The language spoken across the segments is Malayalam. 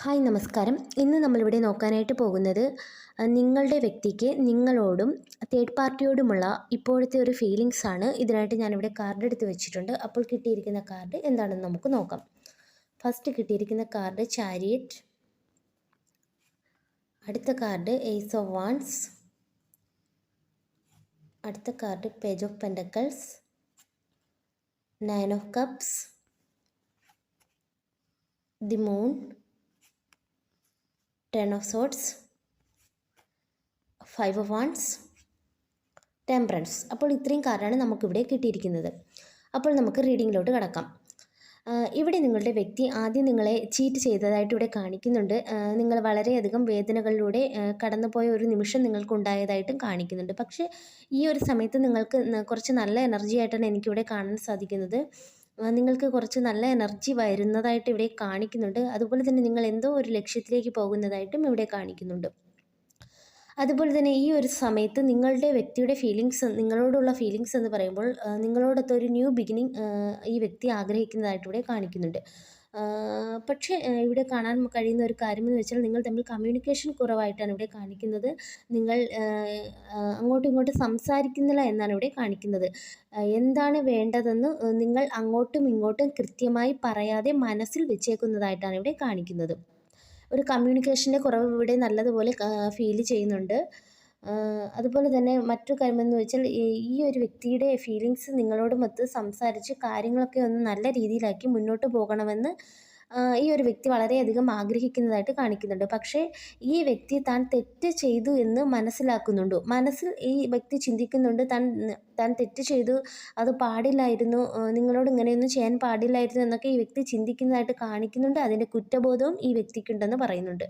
ഹായ് നമസ്കാരം. ഇന്ന് നമ്മളിവിടെ നോക്കാനായിട്ട് പോകുന്നത് നിങ്ങളുടെ വ്യക്തിക്ക് നിങ്ങളോടും തേർഡ് പാർട്ടിയോടുമുള്ള ഇപ്പോഴത്തെ ഒരു ഫീലിങ്സ് ആണ്. ഇതിനായിട്ട് ഞാനിവിടെ കാർഡ് എടുത്ത് വെച്ചിട്ടുണ്ട്. അപ്പോൾ കിട്ടിയിരിക്കുന്ന കാർഡ് എന്താണെന്ന് നമുക്ക് നോക്കാം. ഫസ്റ്റ് കിട്ടിയിരിക്കുന്ന കാർഡ് ചാരിയറ്റ് അടുത്ത കാർഡ് എയ്സ് ഓഫ് വാൺസ് അടുത്ത card page of pentacles nine of cups the moon ten of swords five of wands temperance അപ്പോൾ ഇത്രയും കാർഡാണ് നമുക്കിവിടെ കിട്ടിയിരിക്കുന്നത്. അപ്പോൾ നമുക്ക് റീഡിങ്ങിലോട്ട് കടക്കാം. ഇവിടെ നിങ്ങളുടെ വ്യക്തി ആദ്യം നിങ്ങളെ ചീറ്റ് ചെയ്തതായിട്ട് ഇവിടെ കാണിക്കുന്നുണ്ട്. നിങ്ങൾ വളരെയധികം വേദനകളിലൂടെ കടന്നുപോയ ഒരു നിമിഷം നിങ്ങൾക്ക് ഉണ്ടായതായിട്ടും കാണിക്കുന്നുണ്ട്. പക്ഷേ ഈ ഒരു സമയത്ത് നിങ്ങൾക്ക് കുറച്ച് നല്ല എനർജി ആയിട്ടാണ് എനിക്കിവിടെ കാണാൻ സാധിക്കുന്നത്. നിങ്ങൾക്ക് കുറച്ച് നല്ല എനർജി വരുന്നതായിട്ട് ഇവിടെ കാണിക്കുന്നുണ്ട്. അതുപോലെ തന്നെ നിങ്ങൾ എന്തോ ഒരു ലക്ഷ്യത്തിലേക്ക് പോകുന്നതായിട്ടും ഇവിടെ കാണിക്കുന്നുണ്ട്. അതുപോലെ തന്നെ ഈ ഒരു സമയത്ത് നിങ്ങളുടെ വ്യക്തിയുടെ ഫീലിങ്സ് നിങ്ങളോടുള്ള ഫീലിങ്സ് എന്ന് പറയുമ്പോൾ നിങ്ങളോടൊത്തൊരു ന്യൂ ബിഗിനിങ് ഈ വ്യക്തി ആഗ്രഹിക്കുന്നതായിട്ട് ഇവിടെ കാണിക്കുന്നുണ്ട്. പക്ഷേ ഇവിടെ കാണാൻ കഴിയുന്ന ഒരു കാര്യം എന്ന് വെച്ചാൽ നിങ്ങൾ തമ്മിൽ കമ്മ്യൂണിക്കേഷൻ കുറവായിട്ടാണ് ഇവിടെ കാണിക്കുന്നത്. നിങ്ങൾ അങ്ങോട്ടും ഇങ്ങോട്ടും സംസാരിക്കുന്നില്ല എന്നാണ് ഇവിടെ കാണിക്കുന്നത്. എന്താണ് വേണ്ടതെന്ന് നിങ്ങൾ അങ്ങോട്ടും ഇങ്ങോട്ടും കൃത്യമായി പറയാതെ മനസ്സിൽ വെച്ചേക്കുന്നതായിട്ടാണ് ഇവിടെ കാണിക്കുന്നത്. ഒരു കമ്മ്യൂണിക്കേഷന്റെ കുറവ് ഇവിടെ നല്ലതുപോലെ ഫീൽ ചെയ്യുന്നുണ്ട്. അതുപോലെ തന്നെ മറ്റൊരു കാര്യമെന്ന് വെച്ചാൽ ഈ ഒരു വ്യക്തിയുടെ ഫീലിങ്സ് നിങ്ങളോടുമൊത്ത് സംസാരിച്ച് കാര്യങ്ങളൊക്കെ ഒന്ന് നല്ല രീതിയിലാക്കി മുന്നോട്ട് പോകണമെന്ന് ഈ ഒരു വ്യക്തി വളരെയധികം ആഗ്രഹിക്കുന്നതായിട്ട് കാണിക്കുന്നുണ്ട്. പക്ഷേ ഈ വ്യക്തി താൻ തെറ്റ് ചെയ്തു എന്ന് മനസ്സിലാക്കുന്നുണ്ട്? മനസ്സിൽ ഈ വ്യക്തി ചിന്തിക്കുന്നുണ്ട് താൻ താൻ തെറ്റ് ചെയ്തു അത് പാടില്ലായിരുന്നു നിങ്ങളോട് ഇങ്ങനെയൊന്നും ചെയ്യാൻ പാടില്ലായിരുന്നു എന്നൊക്കെ ഈ വ്യക്തി ചിന്തിക്കുന്നതായിട്ട് കാണിക്കുന്നുണ്ട്. അതിന്റെ കുറ്റബോധവും ഈ വ്യക്തിക്കുണ്ടെന്ന് പറയുന്നുണ്ട്.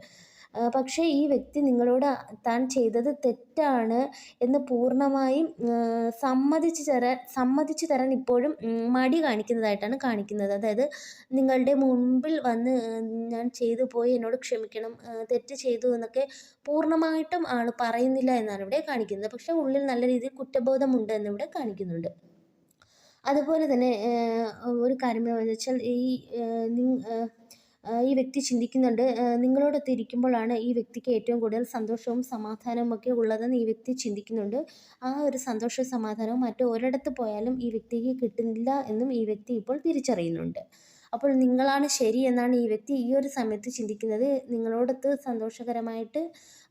പക്ഷേ ഈ വ്യക്തി നിങ്ങളോട് താൻ ചെയ്തത് തെറ്റാണ് എന്ന് പൂർണമായും സമ്മതിച്ച് തരാൻ സമ്മതിച്ച് തരാൻ ഇപ്പോഴും മടി കാണിക്കുന്നതായിട്ടാണ് കാണിക്കുന്നത്. അതായത് നിങ്ങളുടെ മുൻപിൽ വന്ന് ഞാൻ ചെയ്തു പോയി എന്നോട് ക്ഷമിക്കണം തെറ്റ് ചെയ്തു എന്നൊക്കെ പൂർണമായിട്ടും ആൾ പറയുന്നില്ല എന്നാണ് ഇവിടെ കാണിക്കുന്നത്. പക്ഷേ ഉള്ളിൽ നല്ല രീതിയിൽ കുറ്റബോധമുണ്ട് എന്നിവിടെ കാണിക്കുന്നുണ്ട്. അതുപോലെ തന്നെ ഒരു കാര്യം എന്ന് വെച്ചാൽ ഈ ഈ വ്യക്തി ചിന്തിക്കുന്നുണ്ട് നിങ്ങളോടൊത്ത് ഇരിക്കുമ്പോഴാണ് ഈ വ്യക്തിക്ക് ഏറ്റവും കൂടുതൽ സന്തോഷവും സമാധാനവും ഒക്കെ ഉള്ളതെന്ന് ഈ വ്യക്തി ചിന്തിക്കുന്നുണ്ട്. ആ ഒരു സന്തോഷവും സമാധാനവും മറ്റൊരിടത്ത് പോയാലും ഈ വ്യക്തിക്ക് കിട്ടുന്നില്ല എന്നും ഈ വ്യക്തി ഇപ്പോൾ തിരിച്ചറിയുന്നുണ്ട്. അപ്പോൾ നിങ്ങളാണ് ശരി എന്നാണ് ഈ വ്യക്തി ഈ ഒരു സമയത്ത് ചിന്തിക്കുന്നത്. നിങ്ങളോടൊത്ത് സന്തോഷകരമായിട്ട്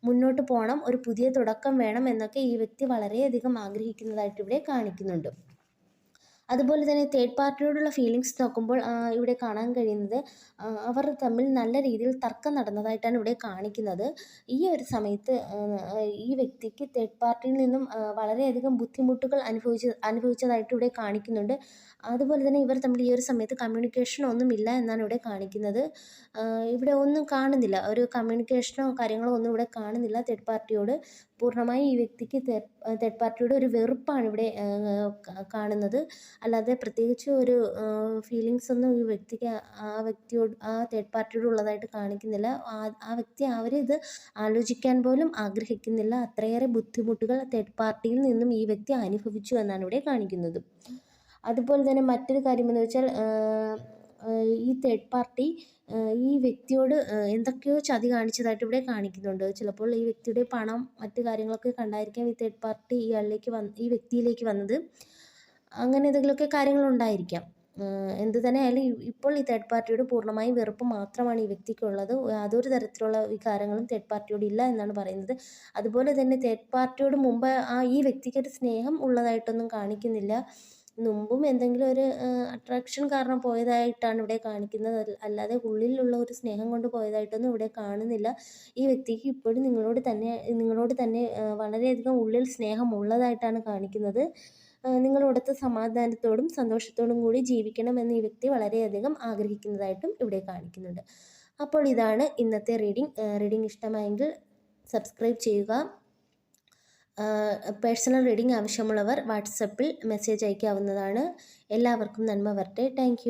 മുന്നോട്ട് പോകണം ഒരു പുതിയ തുടക്കം വേണം എന്നൊക്കെ ഈ വ്യക്തി വളരെയധികം ആഗ്രഹിക്കുന്നതായിട്ട് ഇവിടെ കാണിക്കുന്നുണ്ട്. അതുപോലെ തന്നെ തേർഡ് പാർട്ടിയോടുള്ള ഫീലിങ്സ് നോക്കുമ്പോൾ ഇവിടെ കാണാൻ കഴിയുന്നത് അവർ തമ്മിൽ നല്ല രീതിയിൽ തർക്കം നടന്നതായിട്ടാണ് ഇവിടെ കാണിക്കുന്നത്. ഈ ഒരു സമയത്ത് ഈ വ്യക്തിക്ക് തേർഡ് പാർട്ടിയിൽ നിന്നും വളരെയധികം ബുദ്ധിമുട്ടുകൾ അനുഭവിച്ച അനുഭവിച്ചതായിട്ട് ഇവിടെ കാണിക്കുന്നുണ്ട്. അതുപോലെ തന്നെ ഇവർ തമ്മിൽ ഈ ഒരു സമയത്ത് കമ്മ്യൂണിക്കേഷൻ ഒന്നും ഇല്ല എന്നാണ് ഇവിടെ കാണിക്കുന്നത്. ഇവിടെ ഒന്നും കാണുന്നില്ല. ഒരു കമ്മ്യൂണിക്കേഷനോ കാര്യങ്ങളോ ഒന്നും ഇവിടെ കാണുന്നില്ല തേർഡ് പാർട്ടിയോട് പൂർണമായും ഈ വ്യക്തിക്ക് തേർഡ് പാർട്ടിയോട് ഒരു വെറുപ്പാണ് ഇവിടെ കാണുന്നത്. അല്ലാതെ പ്രത്യേകിച്ച് ഒരു ഫീലിങ്സ് ഒന്നും ഈ വ്യക്തിക്ക് ആ വ്യക്തിയോട് ആ തേർഡ് പാർട്ടിയോട് ഉള്ളതായിട്ട് കാണിക്കുന്നില്ല. ആ വ്യക്തി അവരിത് ആലോചിക്കാൻ പോലും ആഗ്രഹിക്കുന്നില്ല. അത്രയേറെ ബുദ്ധിമുട്ടുകൾ തേർഡ് പാർട്ടിയിൽ നിന്നും ഈ വ്യക്തി അനുഭവിച്ചു എന്നാണ് ഇവിടെ കാണിക്കുന്നത്. അതുപോലെ തന്നെ മറ്റൊരു കാര്യം എന്ന് വെച്ചാൽ ഈ തേർഡ് പാർട്ടി ഈ വ്യക്തിയോട് എന്തൊക്കെയോ ചതി കാണിച്ചതായിട്ട് ഇവിടെ കാണിക്കുന്നുണ്ട്. ചിലപ്പോൾ ഈ വ്യക്തിയുടെ പണം മറ്റു കാര്യങ്ങളൊക്കെ കണ്ടായിരിക്കാം ഈ തേർഡ് പാർട്ടി ഇയാളിലേക്ക് വന്ന് ഈ വ്യക്തിയിലേക്ക് വന്നത്. അങ്ങനെ എന്തെങ്കിലുമൊക്കെ കാര്യങ്ങളുണ്ടായിരിക്കാം. എന്ത് തന്നെ ആയാലും ഇപ്പോൾ ഈ തേർഡ് പാർട്ടിയോട് പൂർണമായും വെറുപ്പ് മാത്രമാണ് ഈ വ്യക്തിക്കുള്ളത്. യാതൊരു തരത്തിലുള്ള വികാരങ്ങളും തേർഡ് പാർട്ടിയോട് ഇല്ല എന്നാണ് പറയുന്നത്. അതുപോലെ തന്നെ തേർഡ് പാർട്ടിയോട് മുമ്പ് ആ ഈ വ്യക്തിക്കൊരു സ്നേഹം ഉള്ളതായിട്ടൊന്നും കാണിക്കുന്നില്ല. മുമ്പും എന്തെങ്കിലും ഒരു അട്രാക്ഷൻ കാരണം പോയതായിട്ടാണ് ഇവിടെ കാണിക്കുന്നത്. അല്ലാതെ ഉള്ളിലുള്ള ഒരു സ്നേഹം കൊണ്ട് പോയതായിട്ടൊന്നും ഇവിടെ കാണുന്നില്ല. ഈ വ്യക്തിക്ക് ഇപ്പോഴും നിങ്ങളോട് തന്നെ നിങ്ങളോട് തന്നെ വളരെയധികം ഉള്ളിൽ സ്നേഹം ഉള്ളതായിട്ടാണ് കാണിക്കുന്നത്. നിങ്ങളോടൊത്ത് സമാധാനത്തോടും സന്തോഷത്തോടും കൂടി ജീവിക്കണമെന്ന് ഈ വ്യക്തി വളരെയധികം ആഗ്രഹിക്കുന്നതായിട്ടും ഇവിടെ കാണിക്കുന്നുണ്ട്. അപ്പോൾ ഇതാണ് ഇന്നത്തെ റീഡിംഗ് റീഡിംഗ് ഇഷ്ടമായെങ്കിൽ സബ്സ്ക്രൈബ് ചെയ്യുക. പേഴ്സണൽ റീഡിംഗ് ആവശ്യമുള്ളവർ വാട്സപ്പിൽ മെസ്സേജ് അയക്കാവുന്നതാണ്. എല്ലാവർക്കും നന്മ വരട്ടെ. താങ്ക്